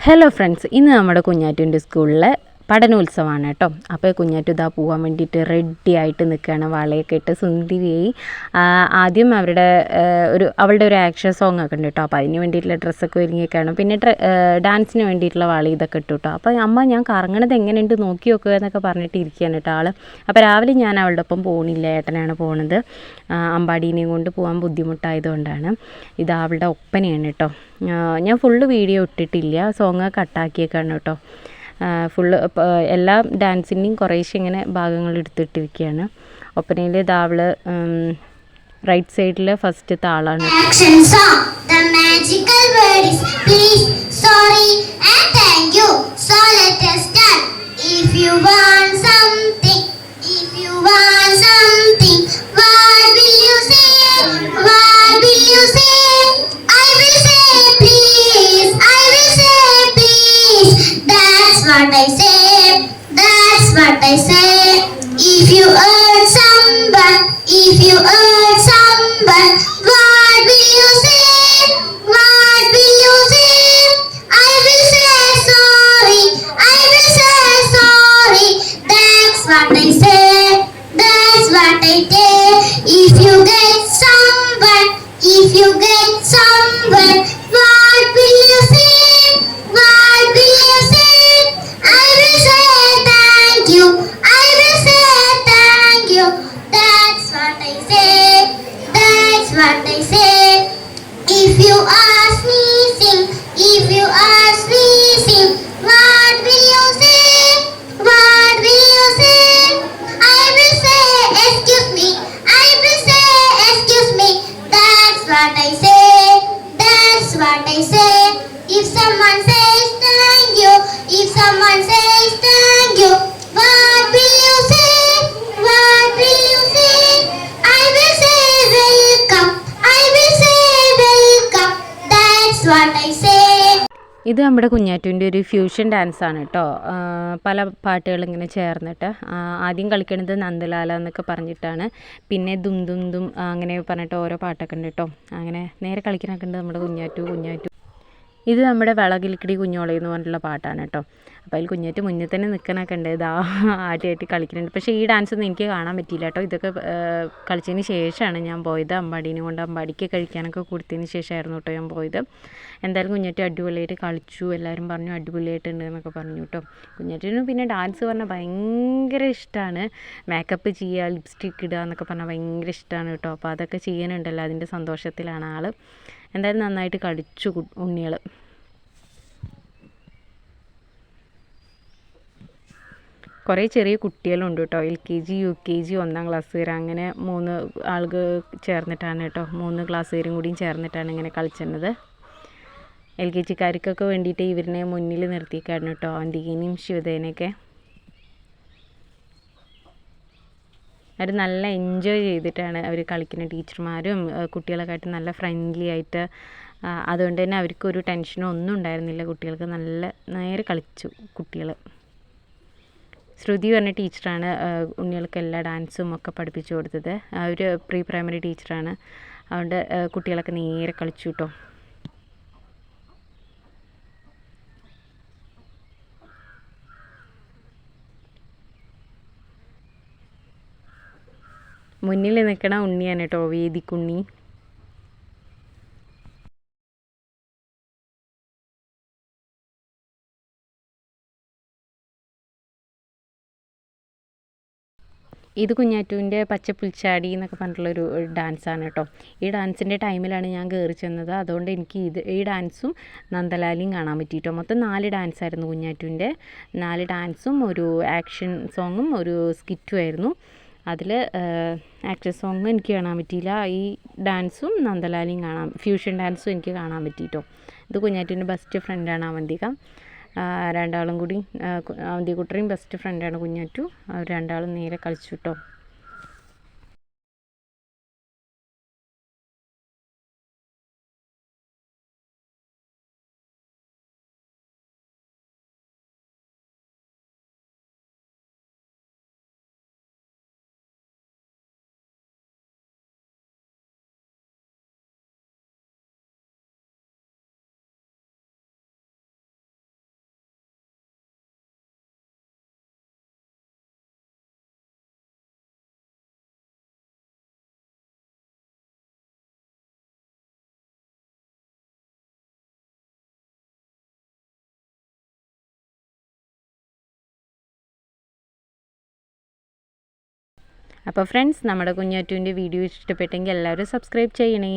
Hello friends ഇന്ന് നമ്മുടെ കുഞ്ഞാറ്റുന്റെ സ്കൂളിലെ പഠനോത്സവമാണ് കേട്ടോ. അപ്പോൾ കുഞ്ഞാറ്റു ഇതാ പോകാൻ വേണ്ടിയിട്ട് റെഡി ആയിട്ട് നിൽക്കുകയാണ് വളയൊക്കെ ഇട്ട് സുന്ദരിയായി. ആദ്യം അവരുടെ ഒരു അവളുടെ ഒരു ആക്ഷൻ സോങ് ഒക്കെ ഉണ്ട് കേട്ടോ. അപ്പോൾ അതിന് വേണ്ടിയിട്ടുള്ള ഡ്രസ്സൊക്കെ ഒരുങ്ങിയൊക്കെയാണ് പിന്നെ ഡാൻസിന് വേണ്ടിയിട്ടുള്ള വള ഇതൊക്കെ ഇട്ടു കേട്ടോ. അപ്പോൾ അമ്മ ഞാൻ കറങ്ങണത് എങ്ങനെയുണ്ട് നോക്കി നോക്കുക എന്നൊക്കെ പറഞ്ഞിട്ട് ഇരിക്കുകയാണ് കേട്ടോ ആൾ അപ്പോൾ രാവിലെ ഞാൻ അവളുടെ ഒപ്പം പോകണില്ല ഏട്ടനാണ് പോണത്. അമ്പാടീനെയും കൊണ്ട് പോകാൻ ബുദ്ധിമുട്ടായതുകൊണ്ടാണ്. ഇത് അവളുടെ ഒപ്പനയാണ് കേട്ടോ. ഞാൻ ഫുള്ള് വീഡിയോ ഇട്ടിട്ടില്ല. സോങ് കട്ടാക്കിയേക്കാണ് കേട്ടോ. ഫുള്ള് എല്ലാ ഡാൻസിന്റെയും കുറേശ്ശെ ഇങ്ങനെ ഭാഗങ്ങൾ എടുത്തിട്ടിരിക്കുകയാണ് ഒപ്പനയിൽ ദാവൾ റൈറ്റ് സൈഡിൽ ഫസ്റ്റ് താളാണ്. If you want something, if you want what I say. That's what I say. If you hurt someone, if you hurt someone, what will you say? What will you say? I will say sorry. I will say sorry. That's what I say. That's what I say. If you get someone, if you get someone, ഇത് നമ്മുടെ കുഞ്ഞാറ്റുവിന്റെ ഒരു fusion dance ആണ് കേട്ടോ പല പാട്ടുകൾ ഇങ്ങനെ ചേർന്നിട്ട് ആദ്യം കളിക്കണത് നന്ദലാല എന്നൊക്കെ പറഞ്ഞിട്ടാണ്. പിന്നെ ദും ദും ദും അങ്ങനെ പറഞ്ഞിട്ട് ഓരോ പാട്ടൊക്കെ ഉണ്ട് കേട്ടോ അങ്ങനെ നേരെ കളിക്കണൊക്കെ ഉണ്ട് നമ്മുടെ കുഞ്ഞാറ്റു കുഞ്ഞാറ്റു. ഇത് നമ്മുടെ വളകിലിക്കടി കുഞ്ഞോളി എന്ന് പറഞ്ഞിട്ടുള്ള പാട്ടാണ് കേട്ടോ അപ്പോൾ അതിൽ കുഞ്ഞേറ്റ് മുന്നിൽ തന്നെ നിൽക്കണൊക്കെ ഉണ്ട്. ഇതാ ആട്ടി കളിക്കുന്നുണ്ട്. പക്ഷേ ഈ ഡാൻസ് ഒന്നും എനിക്ക് കാണാൻ പറ്റിയില്ല കേട്ടോ. ഇതൊക്കെ കളിച്ചതിന് ശേഷമാണ് ഞാൻ പോയത്. അമ്പാടീനെ കൊണ്ട് അമ്പാടിക്ക് കഴിക്കാനൊക്കെ കൊടുത്തതിന് ശേഷമായിരുന്നു കേട്ടോ ഞാൻ പോയത്. എന്തായാലും കുഞ്ഞേറ്റ് അടിപൊളിയായിട്ട് കളിച്ചു. എല്ലാവരും പറഞ്ഞു അടിപൊളിയായിട്ടുണ്ട് എന്നൊക്കെ പറഞ്ഞു കേട്ടോ. കുഞ്ഞാറ്റിന് പിന്നെ ഡാൻസ് പറഞ്ഞാൽ ഭയങ്കര ഇഷ്ടമാണ് മേക്കപ്പ് ചെയ്യുക ലിപ്സ്റ്റിക്ക് ഇടുക എന്നൊക്കെ പറഞ്ഞാൽ ഭയങ്കര ഇഷ്ടമാണ് കേട്ടോ. അപ്പോൾ അതൊക്കെ ചെയ്യാനുണ്ടല്ലോ അതിന്റെ സന്തോഷത്തിലാണ് ആൾ എന്തായാലും നന്നായിട്ട് കളിച്ചു ഉണ്ണികൾ കുറേ ചെറിയ കുട്ടികളുണ്ട് കേട്ടോ L K G U K G ഒന്നാം ക്ലാസ് വരെ അങ്ങനെ മൂന്ന് ആൾക്ക് ചേർന്നിട്ടാണ് കേട്ടോ മൂന്ന് ക്ലാസ്സുകാരും കൂടിയും ചേർന്നിട്ടാണ് ഇങ്ങനെ കളിച്ചിരുന്നത് എൽ കെ ജിക്കാർക്കൊക്കെ വേണ്ടിയിട്ട് ഇവരിനെ മുന്നിൽ നിർത്തിയേക്കാണ് കേട്ടോ അന്തികേനെയും ശിവദേനെയൊക്കെ. അവർ നല്ല എൻജോയ് ചെയ്തിട്ടാണ് അവർ കളിക്കുന്ന ടീച്ചർമാരും കുട്ടികളൊക്കെ ആയിട്ട് നല്ല ഫ്രണ്ട്ലി ആയിട്ട് അതുകൊണ്ട് തന്നെ അവർക്കൊരു ടെൻഷനോ ഒന്നും ഉണ്ടായിരുന്നില്ല. കുട്ടികൾക്ക് നല്ല നേരെ കളിച്ചു കുട്ടികൾ ശ്രുതി പറഞ്ഞ ടീച്ചറാണ് ഉണ്ണികൾക്ക് എല്ലാ ഡാൻസും ഒക്കെ പഠിപ്പിച്ചു കൊടുത്തത്. അവർ പ്രീ പ്രൈമറി ടീച്ചറാണ്. അതുകൊണ്ട് കുട്ടികളൊക്കെ നേരെ കളിച്ചു കേട്ടോ മുന്നിൽ നിൽക്കണ ഉണ്ണിയാണ് കേട്ടോ വേദിക്കുണ്ണി. ഇത് കുഞ്ഞാറ്റൂവിന്റെ പച്ചപ്പുൽച്ചാടി എന്നൊക്കെ പറഞ്ഞിട്ടുള്ളൊരു ഡാൻസാണ് കേട്ടോ. ഈ ഡാൻസിന്റെ ടൈമിലാണ് ഞാൻ കയറി ചെന്നത്. അതുകൊണ്ട് എനിക്ക് ഇത് ഈ ഡാൻസും നന്ദലാലിയും കാണാൻ പറ്റിയിട്ടോ. മൊത്തം നാല് ഡാൻസായിരുന്നു കുഞ്ഞാറ്റൂവിന്റെ നാല് ഡാൻസും ഒരു ആക്ഷൻ സോങ്ങും ഒരു സ്കിറ്റും ആയിരുന്നു. അതിൽ ആക്ഷൻ സോങ് എനിക്ക് കാണാൻ പറ്റിയില്ല. ഈ ഡാൻസും നന്ദലാലിയും കാണാൻ ഫ്യൂഷൻ ഡാൻസും എനിക്ക് കാണാൻ പറ്റിയിട്ടോ. ഇത് കുഞ്ഞാറ്റൂന്റെ ബെസ്റ്റ് ഫ്രണ്ടാണ് അവന്തിക. രണ്ടാളും കൂടി അവന്തികുട്ടറിയും ബെസ്റ്റ് ഫ്രണ്ടാണ് കുഞ്ഞാറ്റു. അവർ രണ്ടാളും നേരെ കളിച്ചു കേട്ടോ അപ്പോൾ ഫ്രണ്ട്സ് നമ്മുടെ കുഞ്ഞാറ്റുവിന്റെ വീഡിയോ ഇഷ്ടപ്പെട്ടെങ്കിൽ എല്ലാവരും സബ്സ്ക്രൈബ് ചെയ്യണേ.